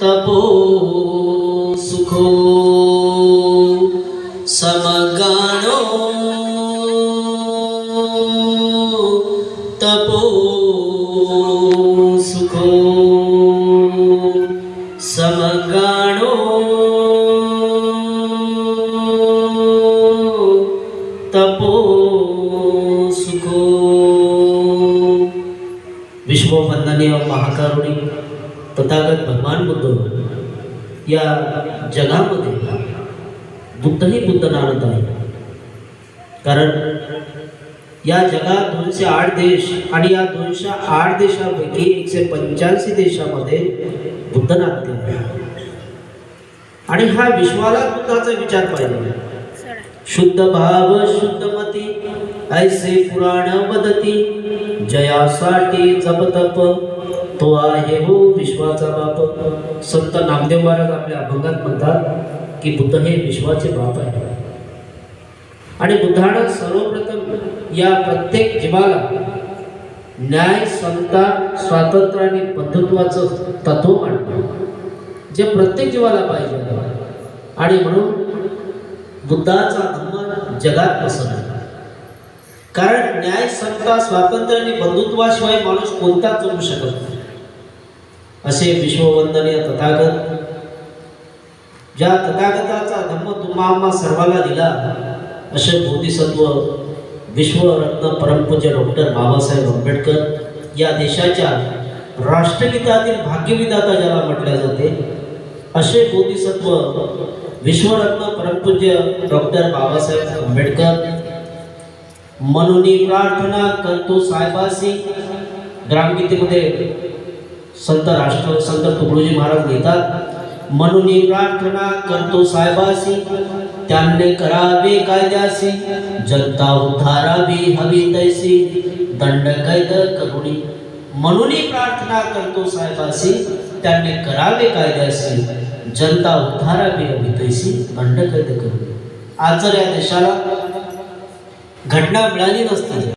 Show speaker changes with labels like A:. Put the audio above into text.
A: तपो सुखो समगाणो तपो सुखो समगाणो तपो विश्ववंदनीय महाकारुणी तथागत भगवान बुद्ध या जगामध्ये बुद्धही बुद्ध नाणत आहे. कारण या जगात दोनशे आठ देश आणि या दोनशे आठ देशापैकी एकशे पंच्याऐंशी देशामध्ये बुद्ध नाट्य आहे. आणि हा विश्वाला बुद्धाचा विचार पाहिजे. शुद्ध भाव शुद्ध मती ऐसे पुराण वदती जयासाठी जप तप तो आहे हो विश्वाचा बाप. संत नामदेव महाराज आपल्या अभंगात म्हणतात की बुद्ध हे विश्वाचे बाप आहे. आणि बुद्धानं सर्वप्रथम या प्रत्येक जीवाला न्याय समता स्वातंत्र्य आणि बंधुत्वाचं तत्व मांडलं. जे प्रत्येक जीवाला पाहिजे आणि म्हणून बुद्धाचा धम्म जगात पसरला. कारण न्याय सत्ता स्वातंत्र्य आणि बंधुत्वाशिवाय माणूस कोणताच जगू शकत नाही. असे विश्ववंदनीय तथागत ज्या तथागताचा धम्म तुम्हा आम्हा सर्वांना दिला असे बोधिसत्व विश्वरत्न परमपूज्य डॉक्टर बाबासाहेब आंबेडकर या देशाच्या राष्ट्रगीतातील भाग्यविधाता ज्याला म्हटले जाते असे बोधिसत्व विश्वरत्न परमपूज्य डॉक्टर बाबासाहेब आंबेडकर म्हणून प्रार्थना करतो साहेबासी ग्रामगीतेमध्ये संत राष्ट्र संत तुकडोजी महाराज लिहितात म्हणून प्रार्थना करतो साहेबासी त्यांनी करावे कायद्याशी जनता उद्धारावी हवी तैसी दंड कैद करुणी. म्हणून प्रार्थना करतो साहेबासी त्यांनी करावे कायद्याशी जनता उद्धारावी हवी तैसी दंड कैद करुणी. आज जर या देशाला घटना मिळाली नसती